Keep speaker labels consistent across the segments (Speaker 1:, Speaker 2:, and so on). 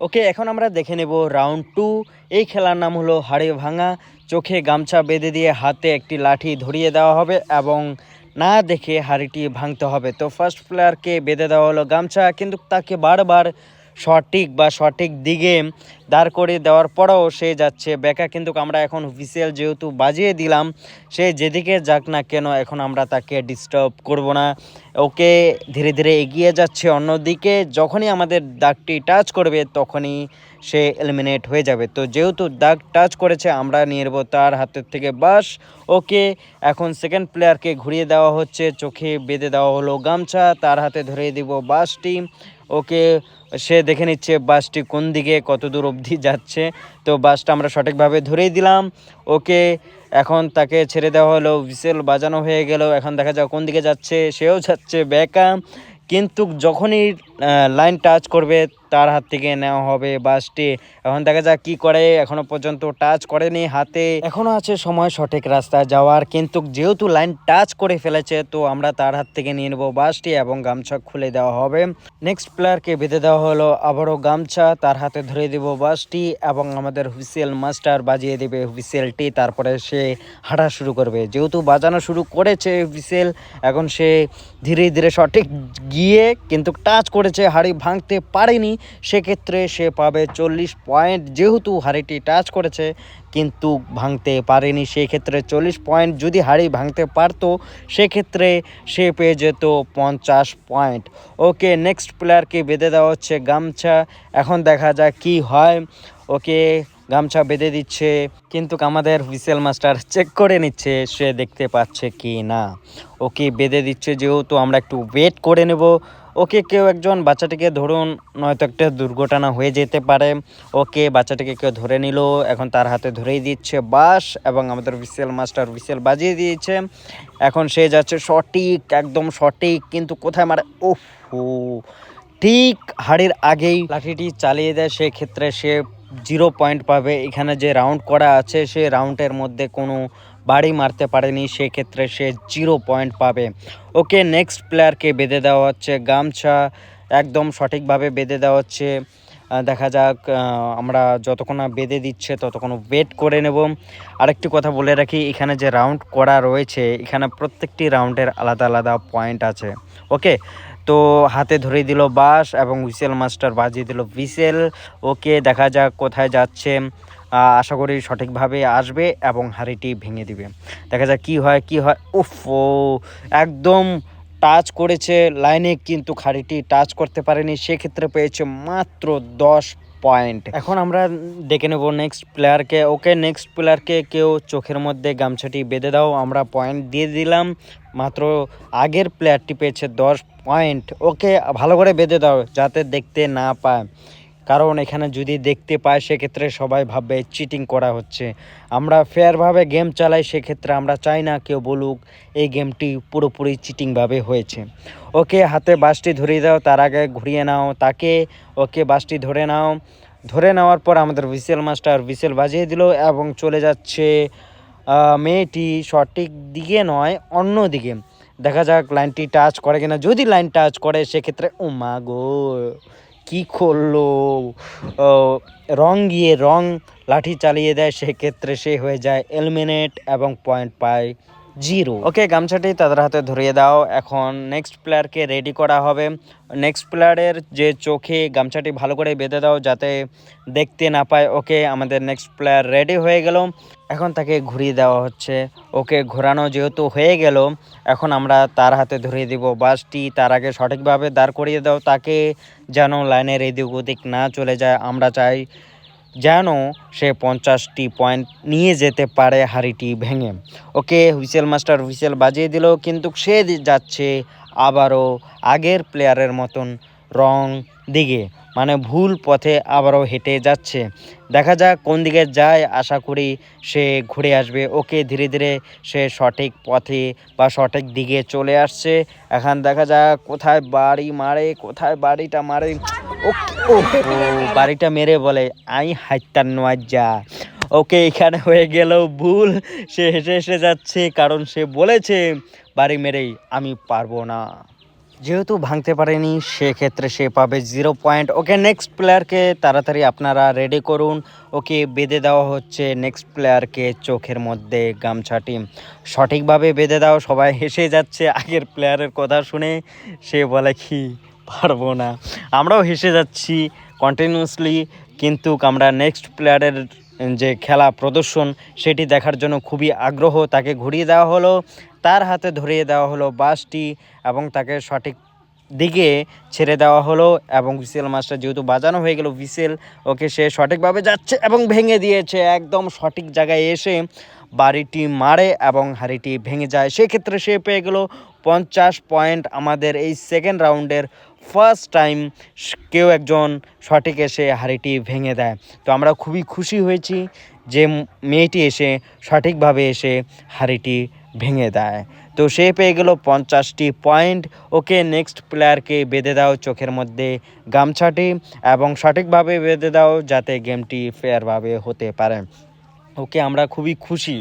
Speaker 1: ওকে, এখন আমরা দেখে নেব রাউন্ড টু। এই খেলার নাম হলো হাড়ে ভাঙা। চোখে গামছা বেঁধে দিয়ে হাতে একটি লাঠি ধরিয়ে দেওয়া হবে এবং না দেখে হাড়িটি ভাঙতে হবে। তো ফার্স্ট প্লেয়ারকে বেঁধে দেওয়া হলো গামছা, কিন্তু তাকে বারবার সঠিক বা সঠিক দিকে দাঁড় করে দেওয়ার পরেও সে যাচ্ছে। বেকা কিন্তু আমরা এখন হুইসেল যেহেতু বাজিয়ে দিলাম, সে যেদিকে যাক না কেন এখন আমরা তাকে ডিস্টার্ব করব না। ওকে ধীরে ধীরে এগিয়ে যাচ্ছে, অন্যদিকে যখনই আমাদের দাগটি টাচ করবে তখনই সে এলিমিনেট হয়ে যাবে। তো যেহেতু দাগ টাচ করেছে, আমরা নিয়ে নেব তার হাতের থেকে বাস। ওকে এখন সেকেন্ড প্লেয়ারকে ঘুরিয়ে দেওয়া হচ্ছে, চোখে বেঁধে দেওয়া হলো গামছা, তার হাতে ধরিয়ে দিব বাসটি। ওকে সে দেখে নিচ্ছে বাসটি কোন দিকে কত দূর অবধি যাচ্ছে। তো বাসটা আমরা সঠিকভাবে ধরেই দিলাম। ওকে, এখন তাকে ছেড়ে দেওয়া হলো। হুইসেল বাজানো হয়ে গেল। এখন দেখা যাক কোন দিকে যাচ্ছে। সেও যাচ্ছে ব্যাকা কিন্তু যখনই লাইন টাচ করবে তার হাত থেকে নেওয়া হবে বাসটি। এখন দেখা যাক কি করে, এখনও পর্যন্ত টাচ করেনি হাতে। এখনও আছে সময়, সঠিক রাস্তায় যাওয়ার। কিন্তু যেহেতু লাইন টাচ করে ফেলেছে, তো আমরা তার হাত থেকে নিয়ে নেব বাসটি এবং গামছা খুলে দেওয়া হবে। নেক্সট প্লেয়ারকে বেঁধে দেওয়া হলো, আবারও গামছা। তার হাতে ধরে দেব বাসটি এবং আমাদের হুইসেল মাস্টার বাজিয়ে দেবে হুইসেলটি। তারপরে সে হাঁটা শুরু করবে। যেহেতু বাজানো শুরু করেছে হুইসেল, এখন সে ধীরে ধীরে সঠিক গিয়ে কিন্তু টাচ করেছে। হাড়ি ভাঙতে পারেনি। সেক্ষেত্রে সে পাবে চল্লিশ পয়েন্ট, যেহেতু হাড়িটি টাচ করেছে, কিন্তু ভাঙতে পারেনি। সেক্ষেত্রে চল্লিশ পয়েন্ট, যদি হাড়ি ভাঙতে পারতো, সেক্ষেত্রে সে পেয়ে যেত পঞ্চাশ পয়েন্ট। ওকে, নেক্সট প্লেয়ারকে বেঁধে দেওয়া হচ্ছে গামছা। এখন দেখা যাক কি হয়। ওকে, গামছা বেঁধে দিচ্ছে, কিন্তু আমাদের হুইসেল মাস্টার চেক করে নিচ্ছে, সে দেখতে পাচ্ছে কি না। ওকে বেঁধে দিচ্ছে, যেহেতু আমরা একটু ওয়েট করে নেব। ওকে কেউ একজন বাচ্চাটিকে ধরুন নয়তো একটা দুর্ঘটনা হয়ে যেতে পারে। ওকে বাচ্চাটিকে কেউ ধরে নিল, এখন তার হাতে ধরেই দিচ্ছে বাস এবং আমাদের হুইসেল মাস্টার হুইসেল বাজিয়ে দিয়েছে। এখন সে যাচ্ছে সঠিক, একদম সঠিক, কিন্তু কোথায় মারে? ওফ ঠিক হাড়ির আগেই লাঠিটি চালিয়ে দেয়। সেক্ষেত্রে সে জিরো পয়েন্ট পাবে। এখানে যে রাউন্ড করা আছে, সে রাউন্ডের মধ্যে কোনো বাড়ি মারতে পারেনি, সেক্ষেত্রে সে জিরো পয়েন্ট পাবে। ওকে নেক্সট প্লেয়ারকে বেঁধে দেওয়া হচ্ছে, গামছা একদম সঠিকভাবে বেঁধে দেওয়া হচ্ছে। দেখা যাক আমরা যতক্ষণ না বেঁধে দিচ্ছে, ততক্ষণ ওয়েট করে নেব। আরেকটি কথা বলে রাখি, এখানে যে রাউন্ড করা রয়েছে, এখানে প্রত্যেকটি রাউন্ডের আলাদা আলাদা পয়েন্ট আছে। ওকে? তো হাতে ধরে দিল বাস এবং হুইসেল মাস্টার বাজিয়ে দিল হুইসেল ওকে, দেখা যাক কোথায় যাচ্ছে। আশা করি সঠিকভাবে আসবে এবং হাড়িটি ভেঙে দিবে। দেখা যাক কি হয় কি হয়। উফ একদম টাচ করেছে লাইনে কিন্তু হাড়িটি টাচ করতে পারেনি। সেক্ষেত্রে পেয়েছে মাত্র দশ পয়েন্ট। এখন আমরা ডেকে নেব নেক্সট প্লেয়ারকে ওকে নেক্সট প্লেয়ারকে কেউ চোখের মধ্যে গামছাটি বেঁধে দাও। আমরা পয়েন্ট দিয়ে দিলাম। মাত্র আগের প্লেয়ারটি পেয়েছে দশ পয়েন্ট। ওকে, ভালো করে বেঁধে দাও, যাতে দেখতে না পায়। কারণ এখানে যদি দেখতে পায়, সেক্ষেত্রে সবাই ভাববে চিটিং করা হচ্ছে। আমরা ফেয়ারভাবে গেম চালাই, সেক্ষেত্রে আমরা চাই না কেউ বলুক এই গেমটি পুরোপুরি চিটিংভাবে হয়েছে। ওকে, হাতে বাসটি ধরিয়ে দাও, তার আগে ঘুরিয়ে নাও তাকে। ওকে বাসটি ধরে নাও। ধরে নেওয়ার পর আমাদের হুইসেল মাস্টার হুইসেল বাজিয়ে দিল এবং চলে যাচ্ছে মেয়েটি সঠিক দিকে নয় অন্য দিকে দেখা যাক লাইনটি টাচ করে কিনা। যদি লাইন টাচ করে, সেক্ষেত্রে ও মা গো কি করল? রং গিয়ে রং, লাঠি চালিয়ে দেয়, সেক্ষেত্রে সে হয়ে যায় এলিমিনেট এবং পয়েন্ট পায় জিরো ওকে গামছাটি তাদের হাতে ধরিয়ে দাও। এখন নেক্সট প্লেয়ারকে রেডি করা হবে। নেক্সট প্লেয়ারের যে চোখে গামছাটি ভালো করে বেঁধে দাও, যাতে দেখতে না পায়। ওকে আমাদের নেক্সট প্লেয়ার রেডি হয়ে গেল। এখন তাকে ঘুরিয়ে দেওয়া হচ্ছে। ওকে ঘোরানো যেহেতু হয়ে গেল, এখন আমরা তার হাতে ধরিয়ে দিব বাসটি। তার আগে সঠিকভাবে দাঁড় করিয়ে দাও, তাকে যেন লাইনের এদিক ওদিক না চলে যায়। আমরা চাই যেন সে পঞ্চাশটি পয়েন্ট নিয়ে যেতে পারে হাড়িটি ভেঙে। ওকে হুইসেল মাস্টার হুইসেল বাজিয়ে দিল, কিন্তু সে যাচ্ছে আবারও আগের প্লেয়ারের মতন রং দিকে। মানে ভুল পথে আবারও হেঁটে যাচ্ছে। দেখা যাক কোন দিকে যায়, আশা করি সে ঘুরে আসবে। ওকে ধীরে ধীরে সে সঠিক পথে বা সঠিক দিকে চলে আসছে। এখন দেখা যাক কোথায় বাড়ি মারে, কোথায় বাড়িটা মারে। ও বাড়িটা মেরে বলে, আই হাইতার নোয়ার যা ওকে এখানে হয়ে গেল ভুল। সে হেসে হেসে যাচ্ছে, কারণ সে বলেছে, বাড়ি মেরেই আমি পারব না। যেহেতু ভাঙতে পারেনি, সেক্ষেত্রে সে পাবে জিরো পয়েন্ট ওকে নেক্সট প্লেয়ারকে তাড়াতাড়ি আপনারা রেডি করুন। ওকে বেঁধে দেওয়া হচ্ছে নেক্সট প্লেয়ারকে চোখের মধ্যে গামছাটি সঠিকভাবে বেঁধে দাও, সবাই হেসে যাচ্ছে। আগের প্লেয়ারের কথা শুনে সে বলে কি, পারব না। আমরাও হেসে যাচ্ছি কন্টিনিউসলি কিন্তু আমরা নেক্সট প্লেয়ারের যে খেলা প্রদর্শন, সেটি দেখার জন্য খুবই আগ্রহ। তাকে ঘুরিয়ে দেওয়া হলো, তার হাতে ধরিয়ে দেওয়া হলো বাসটি এবং তাকে সঠিক দিকে ছেড়ে দেওয়া হলো এবং হুইসেল মাছটা যেহেতু বাজানো হয়ে গেল হুইসেল ওকে সে সঠিকভাবে যাচ্ছে এবং ভেঙে দিয়েছে। একদম সঠিক জায়গায় এসে বাড়িটি মারে এবং হাড়িটি ভেঙে যায়। সেক্ষেত্রে সে পেয়ে গেল পঞ্চাশ পয়েন্ট আমাদের এই সেকেন্ড রাউন্ডের ফার্স্ট টাইম কেউ একজন সঠিক এসে হাড়িটি ভেঙে দেয়। তো আমরা খুবই খুশি হয়েছি যে মেয়েটি এসে সঠিকভাবে এসে হাড়িটি ভেঙে দেয়। তো সে পেয়ে গেল পঞ্চাশটি পয়েন্ট। ওকে নেক্সট প্লেয়ারকে বেঁধে দাও চোখের মধ্যে গামছাটি এবং সঠিকভাবে বেঁধে দাও যাতে গেমটি ফেয়ারভাবে হতে পারে। ওকে আমরা খুবই খুশি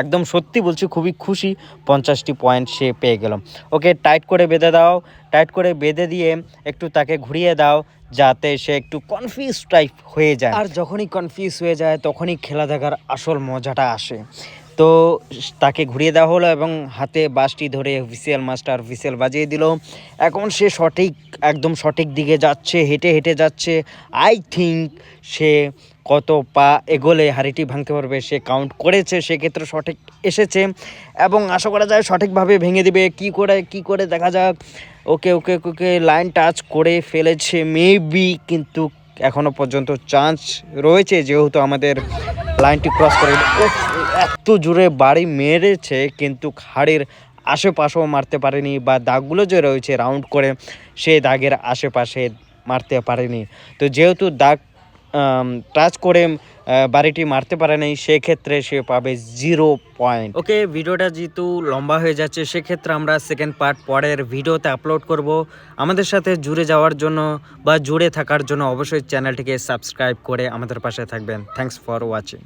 Speaker 1: একদম সত্যি বলছি, খুবই খুশি পঞ্চাশটি পয়েন্ট সে পেয়ে গেলাম ওকে টাইট করে বেঁধে দাও টাইট করে বেঁধে দিয়ে একটু তাকে ঘুরিয়ে দাও, যাতে সে একটু কনফিউজ টাইপ হয়ে যায়। আর যখনই কনফিউজ হয়ে যায়, তখনই খেলা দেখার আসল মজাটা আসে। তো তাকে ঘুরিয়ে দেওয়া হলো এবং হাতে বাসটি ধরে হুইসেল মাস্টার হুইসেল বাজিয়ে দিল। এখন সে সঠিক, একদম সঠিক দিকে যাচ্ছে, হেঁটে হেঁটে যাচ্ছে। আই থিঙ্ক সে কত পা এগোলে, হাড়িটি ভাঙতে পারবে, সে কাউন্ট করেছে, সেক্ষেত্রে সঠিক এসেছে এবং আশা করা যায় সঠিকভাবে ভেঙে দিবে। কি করে কি করে দেখা যাক। ওকে ওকে ওকে লাইন টাচ করে ফেলেছে মেবি কিন্তু এখনও পর্যন্ত চান্স রয়েছে, যেহেতু আমাদের লাইনটি ক্রস করে এত জোরে বাড়ি মেরেছে, কিন্তু হাড়ির আশেপাশেও মারতে পারেনি বা দাগগুলো যে রয়েছে রাউন্ড করে সেই দাগের আশেপাশে মারতে পারেনি। তো যেহেতু দাগ টাচ করে বাড়িটি মারতে পারে নাই, সেক্ষেত্রে সে পাবে জিরো পয়েন্ট ওকে, ভিডিওটা যেহেতু লম্বা হয়ে যাচ্ছে, সেক্ষেত্রে আমরা সেকেন্ড পার্ট পরের ভিডিওতে আপলোড করব। আমাদের সাথে জুড়ে যাওয়ার জন্য বা জুড়ে থাকার জন্য অবশ্যই চ্যানেলটিকে সাবস্ক্রাইব করে আমাদের পাশে থাকবেন। Thanks for watching